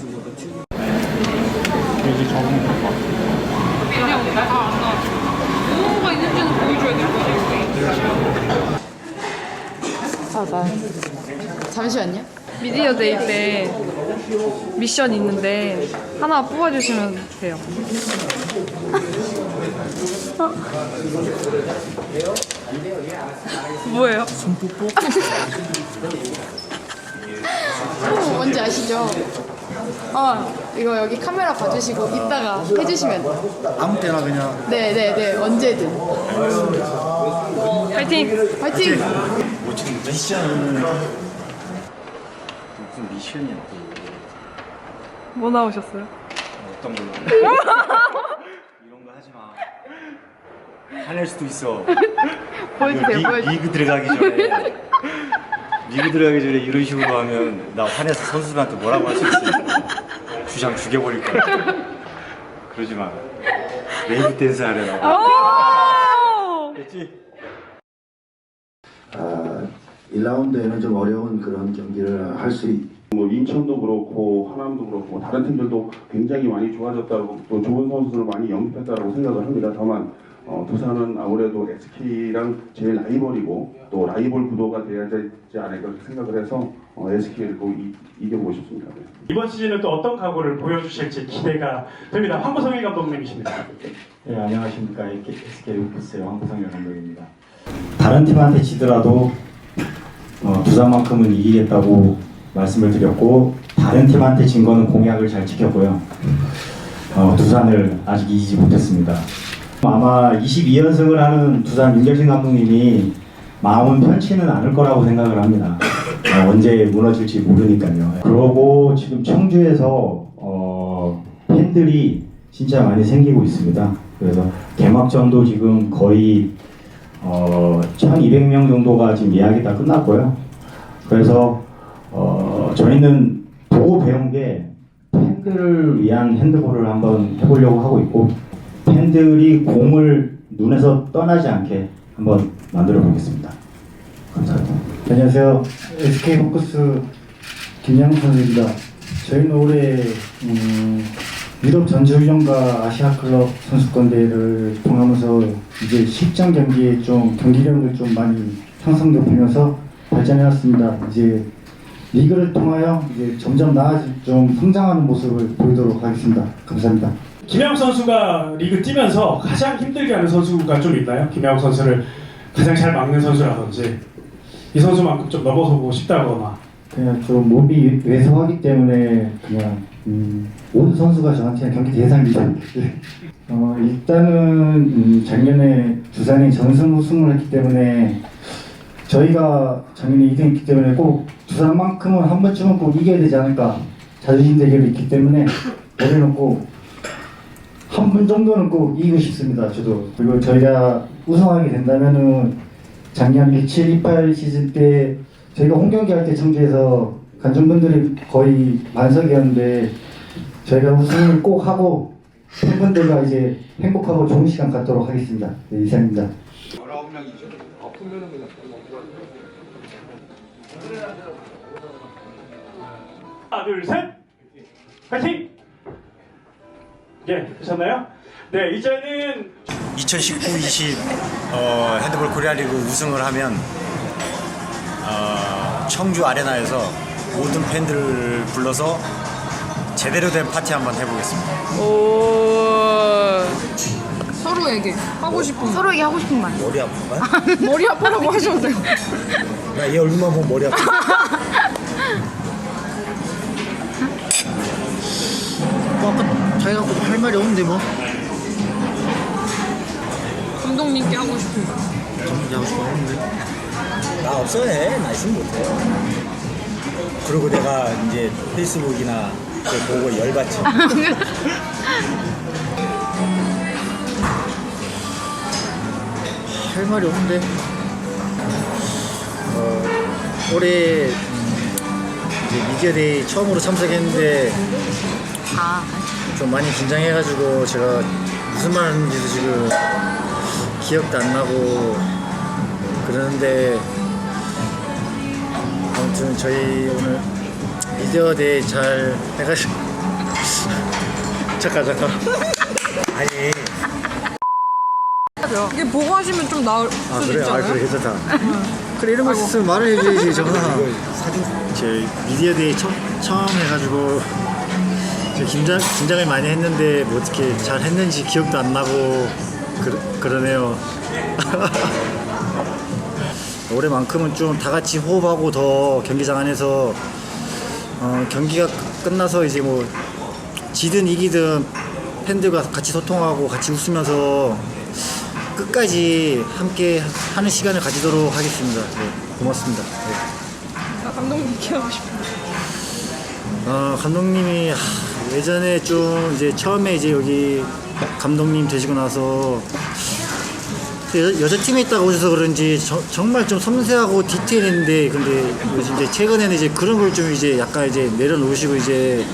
될것. 그냥 나왔어. 뭐가 있는지는 보여줘야 될 거지. 아, 나. 잠시만요. 미디어 데이 때 미션 있는데 하나 뽑아주시면 돼요. 뭐예요? 어, 뭔지 아시죠? 어, 이거 여기 카메라 봐주시고 이따가 해주시면 돼요. 아무 때나 그냥 네네네, 언제든. 파이팅! 화이팅! 뭐 지금 미션은 무슨 미션이야 또뭐 나오셨어요? 어떤 걸로 이런 거 하지 마 화낼 수도 있어 보여주세요, 리, 보여주세요. 리그 들어가기 전에 리그 들어가기 전에 이런 식으로 하면 나 화내서 선수들한테 뭐라고 할 수 있어 주장 죽여버릴 거야 그러지 마 웨이브 댄스 하려고 오! 됐지? 아, 1라운드에는 좀 어려운 그런 경기를 할 수 있. 뭐 인천도 그렇고 하남도 그렇고 뭐 다른 팀들도 굉장히 많이 좋아졌다고 또 좋은 선수를 많이 영입했다고 생각을 합니다. 다만 어, 두산은 아무래도 SK랑 제일 라이벌이고 또 라이벌 구도가 돼야 되지 않을까 생각을 해서 어, SK를 꼭 이, 이겨보고 싶습니다. 네. 이번 시즌은 또 어떤 각오를 보여주실지 기대가 됩니다. 황보성일 감독님이십니다. 네, 안녕하십니까. SK 루프스의 황보성열 감독입니다. 다른 팀한테 지더라도 어, 두산만큼은 이기겠다고 말씀을 드렸고 다른 팀한테 진 거는 공약을 잘 지켰고요. 어, 두산을 아직 이기지 못했습니다. 아마 22연승을 하는 두산 윤결신 감독님이 마음은 편치는 않을 거라고 생각을 합니다. 어, 언제 무너질지 모르니까요. 그러고 지금 청주에서 어, 팬들이 진짜 많이 생기고 있습니다. 그래서 개막전도 지금 거의 어, 1,200명 정도가 지금 예약이 다 끝났고요. 그래서 어, 저희는 보고 배운 게 팬들을 위한 핸드볼을 한번 해보려고 하고 있고 팬들이 공을 눈에서 떠나지 않게 한번 만들어 보겠습니다. 감사합니다. 안녕하세요. SK 포커스 김양 선수입니다. 저희는 올해 음, 유럽 전지훈련과 아시아 클럽 선수권 대회를 통하면서 이제 실전 경기에 좀 경기력을 좀 많이 향상 높이면서 발전해왔습니다. 이제 리그를 통하여 이제 점점 나아지 좀 성장하는 모습을 보이도록 하겠습니다. 감사합니다. 김영 선수가 리그 뛰면서 가장 힘들게 하는 선수가 좀 있나요? 김영 선수를 가장 잘 막는 선수라든지 이 선수만큼 좀 넘어서고 싶다거나 그냥 좀 몸이 왜소하기 때문에 그냥 음, 모든 선수가 저한테는 경기 대상이죠. 어, 일단은 음, 작년에 두산이 전승 우승을 했기 때문에 저희가 작년에 2등했기 때문에 꼭 두산만큼은 한 번쯤은 꼭 이겨야 되지 않을까 자존심 대결이 있기 때문에 올해는 꼭 한분 정도는 꼭 이기고 싶습니다. 저도 그리고 저희가 우승하게 된다면은 작년 17, 18 시즌 때 저희가 홈 경기 할 때 청주에서 관중분들이 거의 만석이었는데 저희가 우승을 꼭 하고 팬분들과 이제 행복하고 좋은 시간 갖도록 하겠습니다. 네, 이상입니다. 하나 둘 셋 파이팅! 예 되셨나요? 네 이제는 2019-20 어, 핸드볼 코리아리그 우승을 하면 어, 청주 아레나에서 모든 팬들을 불러서 제대로 된 파티 한번 해보겠습니다. 오. 서로에게 하고 싶은 서로에게 하고 싶은 말. 머리 아픈가? 머리 아프라고 하셔도 돼요. 나얘 얼굴만 보면 머리 아파. 뭐 아까 자기가 할 말이 없는데 뭐 감독님께 하고 싶은 말. 정리 하고 싶어 없는데 나 없어 해. 나 있으면 못해. 그리고 내가 이제 페이스북이나 그 보고 열받지. 할 말이 없는데 어, 올해 음, 이제 미디어데이 처음으로 참석했는데 아, 좀 많이 긴장해가지고 제가 무슨 말 하는지도 지금 기억도 안 나고 그러는데 아무튼 저희 오늘 미디어 데이 잘 해가지고 잠깐 잠깐. 아니. 이게 보고 하시면 좀 나을 아 수도 그래? 아 않아요? 그래 괜찮다. 그래 이런 거 있으면 말을 해줘야지 정아. 사진 제 미디어 데이 처, 처음 해가지고 저 긴장 긴장을 많이 했는데 뭐 어떻게 잘 했는지 기억도 안 나고 그, 그러네요. 올해만큼은 좀 다 같이 호흡하고 더 경기장 안에서 어, 경기가 끝나서 이제 뭐 지든 이기든 팬들과 같이 소통하고 같이 웃으면서 끝까지 함께 하는 시간을 가지도록 하겠습니다. 네, 고맙습니다. 네. 아, 감독님 얘기하고 싶어요. 어, 감독님이 하, 예전에 좀 이제 처음에 이제 여기 감독님 되시고 나서 여, 여자 팀에 있다가 오셔서 그런지 저- 정말 좀 섬세하고 디테일했는데 근데 요즘 이제 최근에는 이제 그런 걸 좀 이제 약간 이제 내려놓으시고 이제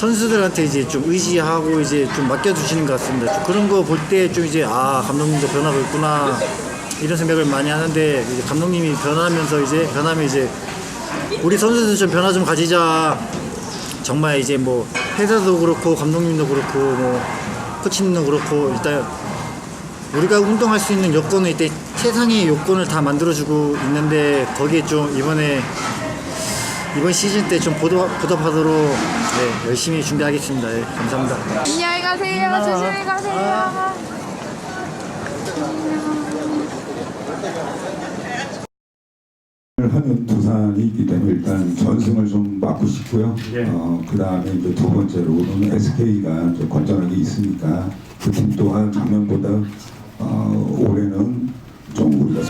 선수들한테 이제 좀 의지하고 이제 좀 맡겨주시는 것 같습니다. 좀 그런 거 볼 때 좀 이제 아 감독님도 변하고 있구나 이런 생각을 많이 하는데 이제 감독님이 변하면서 이제 변하면 이제 우리 선수들 좀 변화 좀 가지자. 정말 이제 뭐 회사도 그렇고 감독님도 그렇고 뭐 코치님도 그렇고 일단 우리가 운동할 수 있는 여건을 이때 최상의 요건을 다 만들어주고 있는데 거기에 좀 이번에 이번 시즌 때 좀 보답하도록 네, 열심히 준비하겠습니다. 네, 감사합니다. 안녕히 가세요. 조심히 가세요. 아. 한국 두산이 있기 때문에 일단 전승을 좀 막고 싶고요. 예. 어, 그 다음에 이제 두 번째로는 SK가 좀 건전하게 있으니까 그 팀 또한 작년보다 어, 올해는 좀 우리가